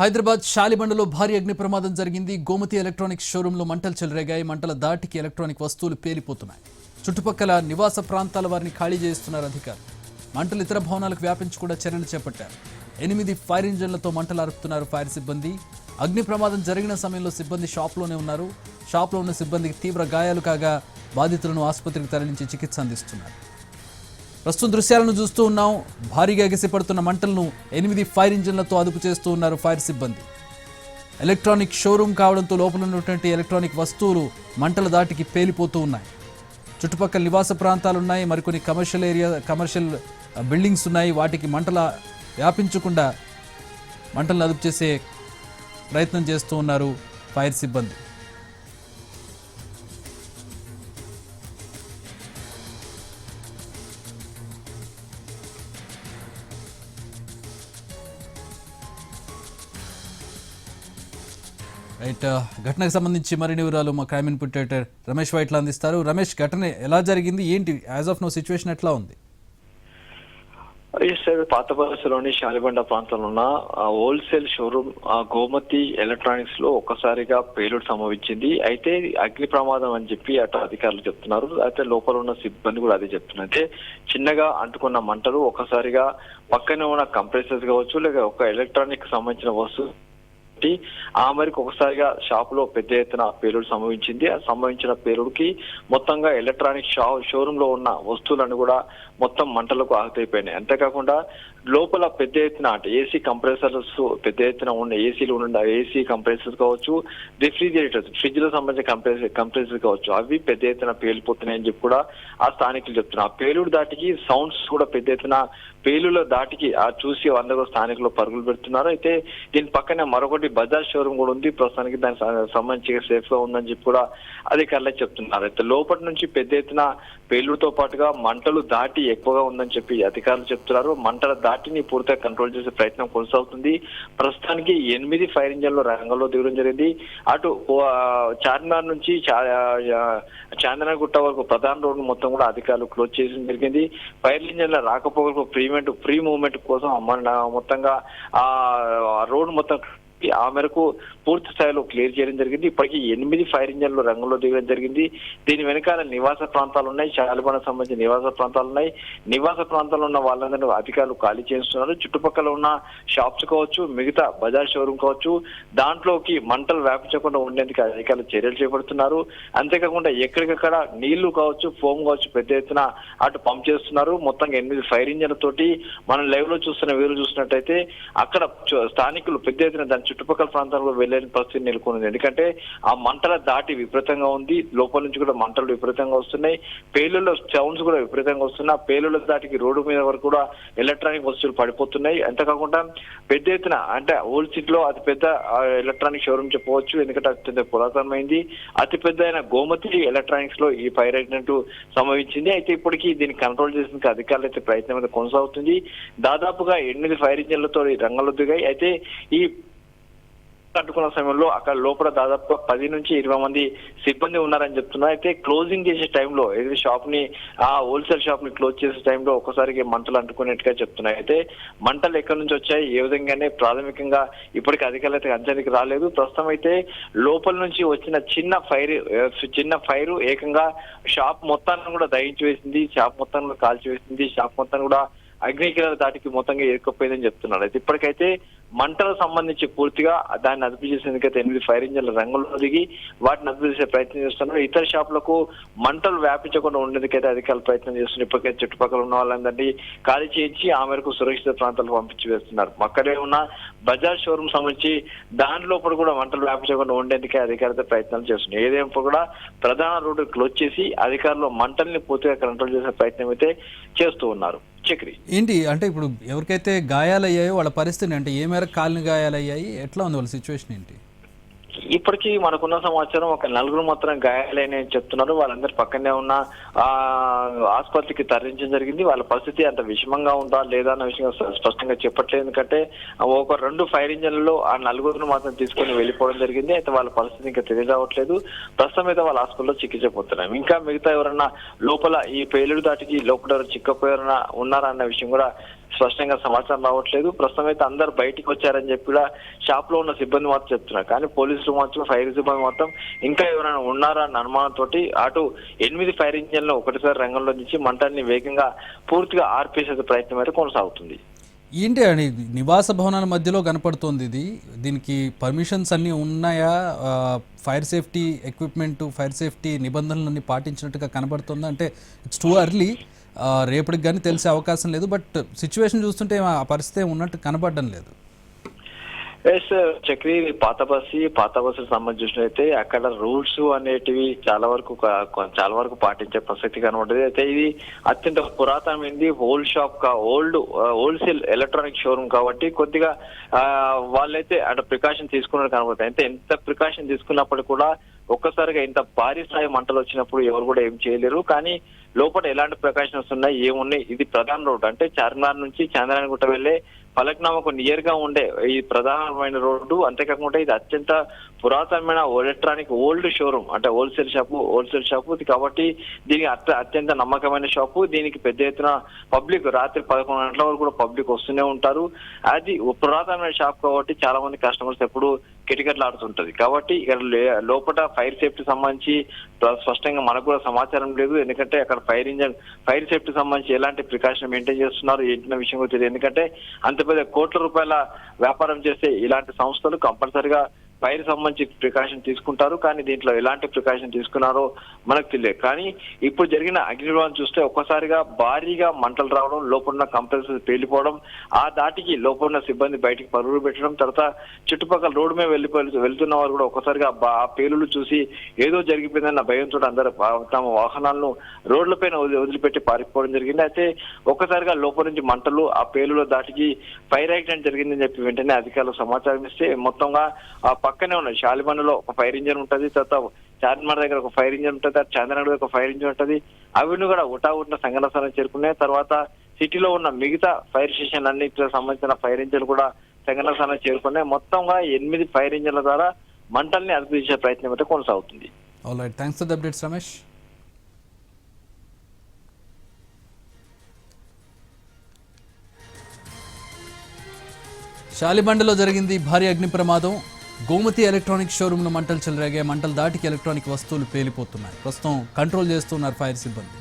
హైదరాబాద్ శాలిబండలో భారీ అగ్ని ప్రమాదం జరిగింది. గోమతి ఎలక్ట్రానిక్స్ షోరూంలో మంటలు చెలరేగాయి. మంటల దాటికి ఎలక్ట్రానిక్ వస్తువులు పేలిపోతున్నాయి. చుట్టుపక్కల నివాస ప్రాంతాల వారిని ఖాళీ చేస్తున్నారు అధికారులు. మంటలు ఇతర భవనాలకు వ్యాపించి కూడా చర్యలు చేపట్టారు. ఎనిమిది ఫైర్ ఇంజన్లతో మంటలు అరుపుతున్నారు ఫైర్ సిబ్బంది. అగ్ని ప్రమాదం జరిగిన సమయంలో సిబ్బంది షాప్లోనే ఉన్నారు. షాప్లో ఉన్న సిబ్బందికి తీవ్ర గాయాలు కాగా బాధితులను ఆసుపత్రికి తరలించి చికిత్స అందిస్తున్నారు. ప్రస్తుతం దృశ్యాలను చూస్తూ ఉన్నాం. భారీగా ఎగసిపడుతున్న మంటలను ఎనిమిది ఫైర్ ఇంజిన్లతో అదుపు చేస్తూ ఉన్నారు ఫైర్ సిబ్బంది. ఎలక్ట్రానిక్ షోరూమ్ కావడంతో లోపల ఉన్నటువంటి ఎలక్ట్రానిక్ వస్తువులు మంటల దాటికి పేలిపోతూ ఉన్నాయి. చుట్టుపక్కల నివాస ప్రాంతాలు ఉన్నాయి. మరికొన్ని కమర్షియల్ ఏరియా కమర్షియల్ బిల్డింగ్స్ ఉన్నాయి. వాటికి మంటల వ్యాపించకుండా మంటలను అదుపు చేసే ప్రయత్నం చేస్తూ ఉన్నారు ఫైర్ సిబ్బంది. రైట్ ఘటనకు సంబంధించి మరిన్ని వివరాలు మా క్రైమ్ ఇన్పుటేటర్ రమేష్ వైట్ల అందిస్తారు. రమేష్ ఘటన ఎలా జరిగింది? ఏంటి? యాజ్ ఆఫ్ నో సిచ్యువేషన్ ఎట్లా ఉంది? సార్ పాత బస్సులోని శాలిబండ ప్రాంతంలో ఉన్న హోల్సేల్ షోరూమ్ ఆ, గోమతి ఎలక్ట్రానిక్స్లో ఒక్కసారిగా పేలుడు సంభవించింది. అయితే అగ్ని ప్రమాదం అని చెప్పి అటు అధికారులు చెప్తున్నారు. అయితే లోపల ఉన్న సిబ్బంది కూడా అదే చెప్తున్నారు. అయితే చిన్నగా అంటుకున్న మంటలు ఒక్కసారిగా పక్కనే ఉన్న కంప్రెసర్స్ కావచ్చు లేక ఒక ఎలక్ట్రానిక్ సంబంధించిన వస్తువు కాబట్టి ఆ మేరకు ఒకసారిగా షాప్లో పెద్ద ఎత్తున పేలుడు సంభవించింది. ఆ సంభవించిన పేలుడుకి మొత్తంగా ఎలక్ట్రానిక్ షా షోరూమ్లో ఉన్న వస్తువులను కూడా మొత్తం మంటలకు ఆహుతైపోయినాయి. అంతేకాకుండా లోపల పెద్ద ఎత్తున అంటే ఏసీ కంప్రెసర్స్ పెద్ద ఎత్తున ఉన్న ఏసీలు ఉన్న ఏసీ కంప్రెసర్స్ కావచ్చు రిఫ్రిజిరేటర్స్ ఫ్రిడ్జ్లో సంబంధించిన కంప్రెసర్ కంప్రెసర్ కావచ్చు. అవి పెద్ద ఎత్తున పేలిపోతున్నాయని చెప్పి కూడా ఆ స్థానికులు చెప్తున్నారు. ఆ పేలుడు దాటికి సౌండ్స్ కూడా పెద్ద ఎత్తున పేలుల దాటికి ఆ చూసి అందరూ స్థానికులు పరుగులు పెడుతున్నారు. అయితే దీని పక్కనే మరొకటి బజాజ్ షోరూమ్ కూడా ఉంది. ప్రస్తుతానికి దానికి సంబంధించి సేఫ్గా ఉందని చెప్పి కూడా అధికారులే చెప్తున్నారు. అయితే లోపటి నుంచి పెద్ద ఎత్తున పేలుడుతో పాటుగా మంటలు దాటి ఎక్కువగా ఉందని చెప్పి అధికారులు చెప్తున్నారు. మంటల దాటి పార్టీని పూర్తిగా కంట్రోల్ చేసే ప్రయత్నం కొనసాగుతుంది. ప్రస్తుతానికి ఎనిమిది ఫైర్ ఇంజన్లు రంగంలో దిగడం జరిగింది. అటు చార్మినార్ నుంచి చాందనగుట్ట వరకు ప్రధాన రోడ్డు మొత్తం కూడా అధికారులు క్లోజ్ చేయడం జరిగింది. ఫైర్ ఇంజన్ల రాకపోకలకు ప్రీమెంట్ ఫ్రీ మూవ్మెంట్ కోసం మొత్తంగా ఆ రోడ్డు మొత్తం ఆ మేరకు పూర్తి స్థాయిలో క్లియర్ చేయడం జరిగింది. ఇప్పటికీ ఎనిమిది ఫైర్ ఇంజన్లు రంగంలో దిగడం జరిగింది. దీని వెనకాల నివాస ప్రాంతాలు ఉన్నాయి. శాలిబండ సంబంధించిన నివాస ప్రాంతాలు ఉన్నాయి. నివాస ప్రాంతాల్లో ఉన్న వాళ్ళందరూ అధికారులు ఖాళీ చేస్తున్నారు. చుట్టుపక్కల ఉన్న షాప్స్ కావచ్చు మిగతా బజార్ షోరూమ్ కావచ్చు దాంట్లోకి మంటలు వ్యాపించకుండా ఉండేందుకు అధికారులు చర్యలు చేపడుతున్నారు. అంతేకాకుండా ఎక్కడికక్కడ నీళ్ళు కావచ్చు ఫోమ్ కావచ్చు పెద్ద ఎత్తున అటు పంప్ చేస్తున్నారు. మొత్తంగా ఎనిమిది ఫైర్ ఇంజన్ల తోటి మనం లైవ్లో చూస్తున్న వీరు చూసినట్టయితే అక్కడ స్థానికులు పెద్ద ఎత్తున దాని చుట్టుపక్కల ప్రాంతాలకు వెళ్ళలేని పరిస్థితి నెలకొంది. ఎందుకంటే ఆ మంటల దాటి విపరీతంగా ఉంది. లోపల నుంచి కూడా మంటలు విపరీతంగా వస్తున్నాయి. పేలుళ్ళ సౌండ్స్ కూడా విపరీతంగా వస్తున్నాయి. పేలుళ్ళ దాటికి రోడ్డు మీద వరకు కూడా ఎలక్ట్రానిక్ వస్తువులు పడిపోతున్నాయి. అంతేకాకుండా పెద్ద ఎత్తున అంటే ఓల్డ్ సిటీ లో అతి పెద్ద ఎలక్ట్రానిక్ షోరూమ్ చెప్పవచ్చు. ఎందుకంటే అత్యంత పురాతనమైంది. అతి పెద్ద అయిన గోమతి ఎలక్ట్రానిక్స్లో ఈ ఫైర్ యాక్సిడెంట్ సంభవించింది. అయితే ఇప్పటికీ దీన్ని కంట్రోల్ చేసేందుకు అధికారులు అయితే ప్రయత్నం అయితే కొనసాగుతుంది. దాదాపుగా ఎనిమిది ఫైర్ ఇంజన్లతో రంగంలో దిగాయి. అయితే ఈ అడ్డుకున్న సమయంలో అక్కడ లోపల దాదాపు పది నుంచి ఇరవై మంది సిబ్బంది ఉన్నారని చెప్తున్నారు. అయితే క్లోజింగ్ చేసే టైంలో ఏదైతే షాప్ని ఆ హోల్సేల్ షాప్ని క్లోజ్ చేసే టైంలో ఒకసారికి మంటలు అంటుకునేట్టుగా చెప్తున్నాయి. అయితే మంటలు ఎక్కడి నుంచి వచ్చాయి? ఏ విధంగానే ప్రాథమికంగా ఇప్పటికి అధికారులు అయితే అంచనాకి రాలేదు. ప్రస్తుతం అయితే లోపల నుంచి వచ్చిన చిన్న ఫైర్ చిన్న ఫైర్ ఏకంగా షాప్ మొత్తాన్ని కూడా దహించి వేసింది. షాప్ మొత్తాన్ని కూడా కాల్చివేసింది షాప్ మొత్తాన్ని కూడా అగ్నికిరణ దాటికి మొత్తంగా ఏరుకపోయిందని చెప్తున్నారు. అయితే ఇప్పటికైతే మంటలకు సంబంధించి పూర్తిగా దాన్ని అదుపు చేసేందుకైతే ఎనిమిది ఫైర్ ఇంజన్ల రంగంలో దిగి వాటిని అదుపు చేసే ప్రయత్నం చేస్తున్నారు. ఇతర షాపులకు మంటలు వ్యాపించకుండా ఉండేందుకైతే అధికారులు ప్రయత్నం చేస్తున్నారు. ఇప్పటికే చుట్టుపక్కల ఉన్న వాళ్ళందరినీ ఖాళీ చేయించి ఆ మేరకు సురక్షిత ప్రాంతాలకు పంపించి వేస్తున్నారు. అక్కడే ఉన్న బజాజ్ షోరూమ్ సంబంధించి దాని లోపల కూడా మంటలు వ్యాపించకుండా ఉండేందుకే అధికారులతో ప్రయత్నాలు చేస్తున్నారు. ఏదేమో కూడా ప్రధాన రోడ్డు క్లోజ్ చేసి అధికారులు మంటల్ని పూర్తిగా కంట్రోల్ చేసే ప్రయత్నం అయితే చేస్తూ ఉన్నారు. చక్రి ఏంటి? అంటే ఇప్పుడు ఎవరికైతే గాయాలయ్యాయో వాళ్ళ పరిస్థితి అంటే ఏ మేరకు కాలిన గాయాలయ్యాయి? ఎట్లా ఉంది వాళ్ళ సిచ్యువేషన్ ఏంటి? ఇప్పటికీ మనకున్న సమాచారం ఒక నలుగురు మాత్రం గాయాలైన చెప్తున్నారు. వాళ్ళందరి పక్కనే ఉన్న ఆ ఆసుపత్రికి తరలించడం జరిగింది. వాళ్ళ పరిస్థితి అంత విషమంగా ఉందా లేదా అన్న విషయం స్పష్టంగా చెప్పట్లేదు. ఎందుకంటే ఒక రెండు ఫైర్ ఇంజన్లలో ఆ నలుగురిని మాత్రం తీసుకొని వెళ్ళిపోవడం జరిగింది. అయితే వాళ్ళ పరిస్థితి ఇంకా తెలియరావట్లేదు ప్రస్తుతం అయితే వాళ్ళ హాస్పిటల్లో చికిత్స పొందుతున్నాం ఇంకా మిగతా ఎవరన్నా లోపల ఈ పేలుడు దాటికి లోపల చిక్కపోయారన్నా ఉన్నారా అన్న విషయం కూడా స్పష్టంగా సమాచారం రావట్లేదు. ప్రస్తుతం అయితే అందరు బయటికి వచ్చారని చెప్పి కూడా షాప్లో ఉన్న సిబ్బంది మాత్రం చెప్తున్నారు. కానీ పోలీసులు మాత్రం ఫైర్ సిబ్బంది మాత్రం ఇంకా ఎవరైనా ఉన్నారా అన్న అనుమానంతోటి అటు ఎనిమిది ఫైర్ ఇంజన్లు ఒకటిసారి రంగంలో నుంచి మంటల్ని వేగంగా పూర్తిగా ఆర్పేసే ప్రయత్నం అయితే కొనసాగుతుంది. ఏంటి అని నివాస భవనాల మధ్యలో కనపడుతోంది ఇది. దీనికి పర్మిషన్స్ అన్నీ ఉన్నాయా? Fire safety equipment fire safety నిబంధనలన్నీ పాటించినట్టుగా కనబడుతుందా? అంటే ఇట్స్ టూ అర్లీ. రేపటికి కానీ తెలిసే అవకాశం లేదు బట్ సిచ్యువేషన్ చూస్తుంటే ఆ పరిస్థితి ఉన్నట్టు కనబడడం లేదు. ఎస్ చక్రి పాత బస్సు పాత బస్సు సంబంధించినైతే అక్కడ రూల్స్ అనేటివి చాలా వరకు చాలా వరకు పాటించే ప్రసక్తి కనబడుతుంది అయితే ఇది అత్యంత పురాతనమైంది హోల్ షాప్ కా ఓల్డ్ హోల్సేల్ ఎలక్ట్రానిక్ షోరూమ్ కాబట్టి కొద్దిగా వాళ్ళైతే అక్కడ ప్రికాషన్ తీసుకున్నట్టు కనబడుతుంది అయితే ఎంత ప్రికాషన్ తీసుకున్నప్పుడు కూడా ఒక్కసారిగా ఇంత భారీ స్థాయి మంటలు వచ్చినప్పుడు ఎవరు కూడా ఏం చేయలేరు. కానీ లోపల ఎలాంటి ప్రికాషన్స్ ఉన్నాయి ఏమున్నాయి ఇది ప్రధాన రోడ్డు అంటే చార్మినార్ నుంచి చంద్రాయణగుట్ట వెళ్ళే ఫలక్నామాకు నియర్గా ఉండే ఈ ప్రధానమైన రోడ్డు అంతేకాకుండా ఇది అత్యంత పురాతనమైన ఎలక్ట్రానిక్ ఓల్డ్ షోరూమ్ అంటే హోల్సేల్ షాపు హోల్సేల్ షాపు ఇది కాబట్టి దీనికి అత్య- అత్యంత నమ్మకమైన షాపు దీనికి పెద్ద ఎత్తున పబ్లిక్ రాత్రి పదకొండు గంటల వరకు కూడా పబ్లిక్ వస్తూనే ఉంటారు. అది పురాతనమైన షాప్ కాబట్టి చాలా మంది కస్టమర్స్ ఎప్పుడు కిటకిటలాడుతుంటది కాబట్టి ఇక్కడ లోపల ఫైర్ సేఫ్టీ సంబంధించి స్పష్టంగా మనకు కూడా సమాచారం లేదు. ఎందుకంటే అక్కడ ఫైర్ ఇంజన్ ఫైర్ సేఫ్టీ సంబంధించి ఎలాంటి ప్రికాషన్ మెయింటైన్ చేస్తున్నారు ఏంటిన విషయం కూడా తెలియదు. ఎందుకంటే అంత పెద్ద కోట్ల రూపాయల వ్యాపారం చేసే ఇలాంటి సంస్థలు కంపల్సరిగా ఫైర్ సంబంధించి ప్రికాషన్ తీసుకుంటారు కానీ దీంట్లో ఎలాంటి ప్రికాషన్ తీసుకున్నారో మనకు తెలియదు. కానీ ఇప్పుడు జరిగిన అగ్నిర్వాహం చూస్తే ఒక్కసారిగా భారీగా మంటలు రావడం లోపల కంప్రెసర్ పేలిపోవడం ఆ దాటికి లోపల సిబ్బంది బయటికి పరుగులు పెట్టడం తర్వాత చుట్టుపక్కల రోడ్డు మీద వెళ్ళి వెళ్తున్న వారు కూడా ఒక్కసారిగా బా- ఆ పేలులు చూసి ఏదో జరిగిపోయిందన్న భయంతో అందరూ తమ వాహనాలను రోడ్లపైన వదిలి- వదిలిపెట్టి పారిపోవడం జరిగింది. అయితే ఒక్కసారిగా లోపల నుంచి మంటలు ఆ పేలుల దాటికి ఫైర్ యాక్సిడెంట్ జరిగిందని చెప్పి వెంటనే అధికారులు సమాచారం ఇస్తే మొత్తంగా ఆ పక్కనే ఉన్నాయి శాలిబండలో ఒక ఫైర్ ఇంజన్ ఉంటుంది తర్వాత చార్మినార్ దగ్గర ఒక ఫైర్ ఇంజన్ ఉంటుంది చంద్రనగర్ దగ్గర ఒక ఫైర్ ఇంజన్ ఉంటుంది. అవన్నీ కూడా ఉటా ఉన్న సంఘటన స్థలం చేరుకున్నాయి. తర్వాత సిటీలో ఉన్న మిగతా ఫైర్ స్టేషన్ అన్నిటికి సంబంధించిన ఫైర్ ఇంజన్ కూడా సంఘటన స్థలం చేరుకున్నాయి. మొత్తంగా ఎనిమిది ఫైర్ ఇంజన్ల ద్వారా మంటల్ని అదుపు ప్రయత్నం అయితే కొనసాగుతుంది. Thanks for the updates Ramesh శాలిబండలో జరిగింది భారీ అగ్ని ప్రమాదం గోమతి ఎలక్ట్రానిక్ షోరూంలో మంటలు చెలరేగే మంటలు దాటికి ఎలక్ట్రానిక్ వస్తువులు పేలిపోతున్నాయి. ప్రస్తుతం కంట్రోల్ చేస్తున్నారు ఫైర్ సిబ్బంది.